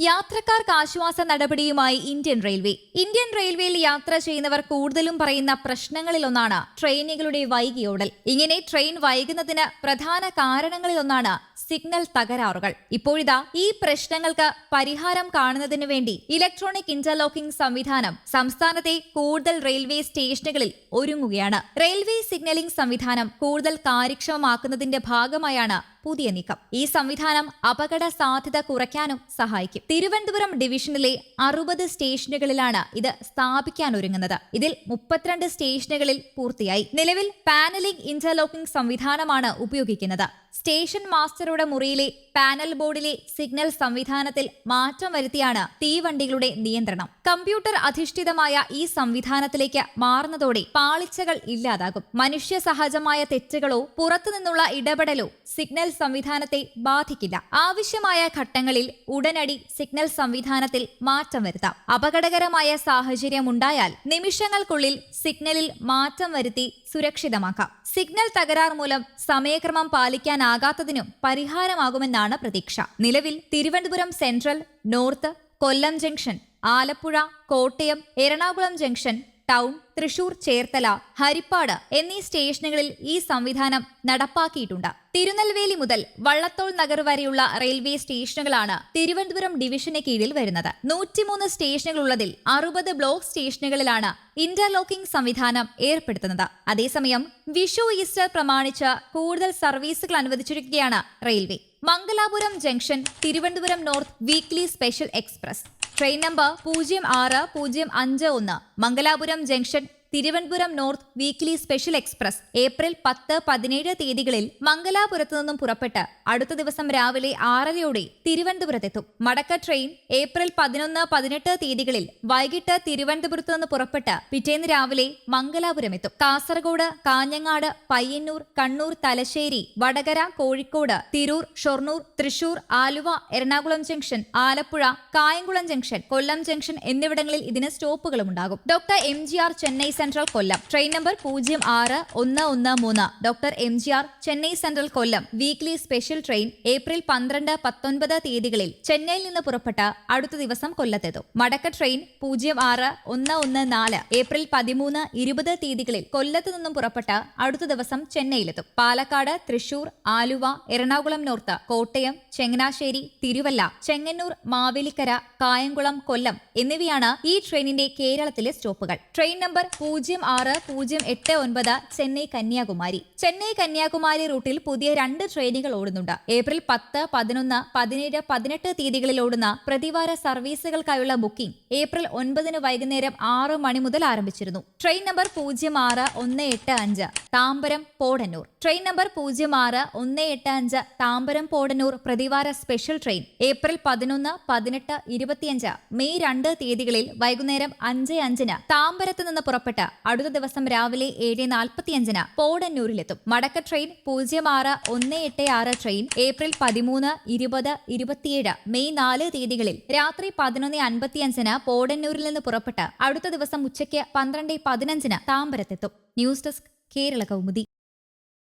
യാത്രക്കാർക്ക് ആശ്വാസ നടപടിയുമായി ഇന്ത്യൻ റെയിൽവേ. ഇന്ത്യൻ റെയിൽവേയിൽ യാത്ര ചെയ്യുന്നവർ കൂടുതലും പറയുന്ന പ്രശ്നങ്ങളിലൊന്നാണ് ട്രെയിനുകളുടെ വൈകിയോടൽ. ഇങ്ങനെ ട്രെയിൻ വൈകുന്നതിന് പ്രധാന കാരണങ്ങളിലൊന്നാണ് സിഗ്നൽ തകരാറുകൾ. ഇപ്പോഴിതാ ഈ പ്രശ്നങ്ങൾക്ക് പരിഹാരം കാണുന്നതിന് വേണ്ടി ഇലക്ട്രോണിക് ഇന്റർലോക്കിംഗ് സംവിധാനം സംസ്ഥാനത്തെ കൂടുതൽ റെയിൽവേ സ്റ്റേഷനുകളിൽ ഒരുങ്ങുകയാണ്. റെയിൽവേ സിഗ്നലിംഗ് സംവിധാനം കൂടുതൽ കാര്യക്ഷമമാക്കുന്നതിന്റെ ഭാഗമായാണ് പുതിയ നീക്കം. ഈ സംവിധാനം അപകട സാധ്യത കുറയ്ക്കാനും സഹായിക്കും. തിരുവനന്തപുരം ഡിവിഷനിലെ അറുപത് സ്റ്റേഷനുകളിലാണ് ഇത് സ്ഥാപിക്കാനൊരുങ്ങുന്നത്. ഇതിൽ മുപ്പത്തിരണ്ട് സ്റ്റേഷനുകളിൽ പൂർത്തിയായി. നിലവിൽ പാനലിംഗ് ഇന്റർലോക്കിംഗ് സംവിധാനമാണ് ഉപയോഗിക്കുന്നത്. സ്റ്റേഷൻ മാസ്റ്ററുടെ മുറിയിലെ പാനൽ ബോർഡിലെ സിഗ്നൽ സംവിധാനത്തിൽ മാറ്റം വരുത്തിയാണ് തീവണ്ടികളുടെ നിയന്ത്രണം. കമ്പ്യൂട്ടർ അധിഷ്ഠിതമായ ഈ സംവിധാനത്തിലേക്ക് മാറുന്നതോടെ പാളിച്ചകൾ ഇല്ലാതാകും. മനുഷ്യ സഹജമായ തെറ്റുകളോ പുറത്തുനിന്നുള്ള ഇടപെടലോ സിഗ്നൽ സംവിധാനത്തെ ബാധിക്കില്ല. ആവശ്യമായ ഘട്ടങ്ങളിൽ ഉടനടി സിഗ്നൽ സംവിധാനത്തിൽ മാറ്റം വരുത്താം. അപകടകരമായ സാഹചര്യം ഉണ്ടായാൽ നിമിഷങ്ങൾക്കുള്ളിൽ സിഗ്നലിൽ മാറ്റം വരുത്തി സുരക്ഷിതമാക്കാം. സിഗ്നൽ തകരാർ മൂലം സമയക്രമം പാലിക്കാനാകാത്തതിനും പരിഹാരമാകുമെന്നാണ് പ്രതീക്ഷ. നിലവിൽ Thiruvananthapuram central north Kollam junction Alappuzha Kottayam Ernakulam junction town Thrissur Cherthala Haripad എന്നീ സ്റ്റേഷനുകളിൽ ഈ സംവിധാനം നടപ്പാക്കിയിട്ടുണ്ട്. തിരുനെൽവേലി മുതൽ വള്ളത്തോൾ നഗർ വരെയുള്ള റെയിൽവേ സ്റ്റേഷനുകളാണ് തിരുവനന്തപുരം ഡിവിഷന് കീഴിൽ വരുന്നത്. നൂറ്റിമൂന്ന് സ്റ്റേഷനുകളുള്ളതിൽ അറുപത് ബ്ലോക്ക് സ്റ്റേഷനുകളിലാണ് ഇന്റർലോക്കിംഗ് സംവിധാനം ഏർപ്പെടുത്തുന്നത്. അതേസമയം വിഷു ഈസ്റ്റർ പ്രമാണിച്ച് കൂടുതൽ സർവീസുകൾ അനുവദിച്ചിരിക്കുകയാണ് railway. Mangalore junction Thiruvananthapuram north weekly special express. Train number പൂജ്യം ആറ് പൂജ്യം അഞ്ച് ഒന്ന് Mangalore junction Thiruvananthapuram north weekly special express April പത്ത് പതിനേഴ് തീയതികളിൽ മംഗലാപുരത്തു നിന്നും പുറപ്പെട്ട് അടുത്ത ദിവസം രാവിലെ ആറരയോടെ തിരുവനന്തപുരത്തെത്തും. മടക്ക ട്രെയിൻ ഏപ്രിൽ പതിനൊന്ന് പതിനെട്ട് തീയതികളിൽ വൈകിട്ട് തിരുവനന്തപുരത്ത് നിന്ന് പുറപ്പെട്ട് പിറ്റേന്ന് രാവിലെ മംഗലാപുരം എത്തും Kasaragod Kanhangad Payyanur Kannur Thalassery Vadakara Kozhikode Tirur Shoranur Thrissur Aluva Ernakulam junction Alappuzha Kayamkulam junction Kollam junction എന്നിവിടങ്ങളിൽ ഇതിന് സ്റ്റോപ്പുകളും ഉണ്ടാകും. Doctor M G R Chennai central Kollam. Train number പൂജ്യം ആറ് ഒന്ന് ഒന്ന് മൂന്ന്. Doctor M G R Chennai central Kollam. Weekly special train April പന്ത്രണ്ട് പത്തൊൻപത് തീയതികളിൽ ചെന്നൈയിൽ നിന്ന് പുറപ്പെട്ട് അടുത്ത ദിവസം കൊല്ലത്തെത്തും. മടക്ക ട്രെയിൻ പൂജ്യം ആറ് ഒന്ന് ഒന്ന് നാല് ഏപ്രിൽ പതിമൂന്ന് ഇരുപത് തീയതികളിൽ കൊല്ലത്ത് നിന്നും പുറപ്പെട്ട് അടുത്ത ദിവസം ചെന്നൈയിലെത്തും. പാലക്കാട് തൃശൂർ ആലുവ എറണാകുളം നോർത്ത് കോട്ടയം ചെങ്ങനാശ്ശേരി തിരുവല്ല ചെങ്ങന്നൂർ മാവേലിക്കര കായംകുളം കൊല്ലം എന്നിവയാണ് ഈ ട്രെയിനിന്റെ കേരളത്തിലെ സ്റ്റോപ്പുകൾ. ട്രെയിൻ നമ്പർ പൂജ്യം ആറ് പൂജ്യം എട്ട് ഒൻപത് ചെന്നൈ കന്യാകുമാരി. ചെന്നൈ കന്യാകുമാരി റൂട്ടിൽ പുതിയ രണ്ട് ട്രെയിനുകൾ ഓടുന്നുണ്ട്. ഏപ്രിൽ പത്ത് പതിനൊന്ന് പതിനേഴ് പതിനെട്ട് തീയതികളിൽ ഓടുന്ന പ്രതിവാര സർവീസുകൾക്കായുള്ള ബുക്കിംഗ് ഏപ്രിൽ ഒൻപതിന് വൈകുന്നേരം ആറ് മണി മുതൽ ആരംഭിച്ചിരുന്നു. ട്രെയിൻ നമ്പർ പൂജ്യം ആറ് ഒന്ന് എട്ട് അഞ്ച് താമ്പരം പോടന്നൂർ. ട്രെയിൻ നമ്പർ പൂജ്യം ആറ് ഒന്ന് എട്ട് അഞ്ച് താമ്പരം പോടന്നൂർ പ്രതിവാര സ്പെഷ്യൽ ട്രെയിൻ ഏപ്രിൽ പതിനൊന്ന് പതിനെട്ട് ഇരുപത്തിയഞ്ച് മെയ് രണ്ട് തീയതികളിൽ വൈകുന്നേരം അഞ്ച് അഞ്ചിന് താമ്പരത്ത് നിന്ന് പുറപ്പെട്ട് അടുത്ത ദിവസം രാവിലെ ഏഴ് നാൽപ്പത്തിയഞ്ചിന് പോടന്നൂരിലെത്തും. മടക്ക ട്രെയിൻ പൂജ്യം ആറ് ഒന്ന് എട്ട് ആറ് ട്രെയിൻ ഏപ്രിൽ പതിമൂന്ന് ഇരുപത് ഇരുപത്തിയേഴ് മെയ് നാല് തീയതികളിൽ രാത്രി പതിനൊന്ന് അൻപത്തിയഞ്ചിന് പോടന്നൂരിൽ നിന്ന് പുറപ്പെട്ട് അടുത്ത ദിവസം ഉച്ചയ്ക്ക് പന്ത്രണ്ട് പതിനഞ്ചിന് താമ്പരത്തെത്തും ന്യൂസ് ഡെസ്ക് കേരള കൗമുദി.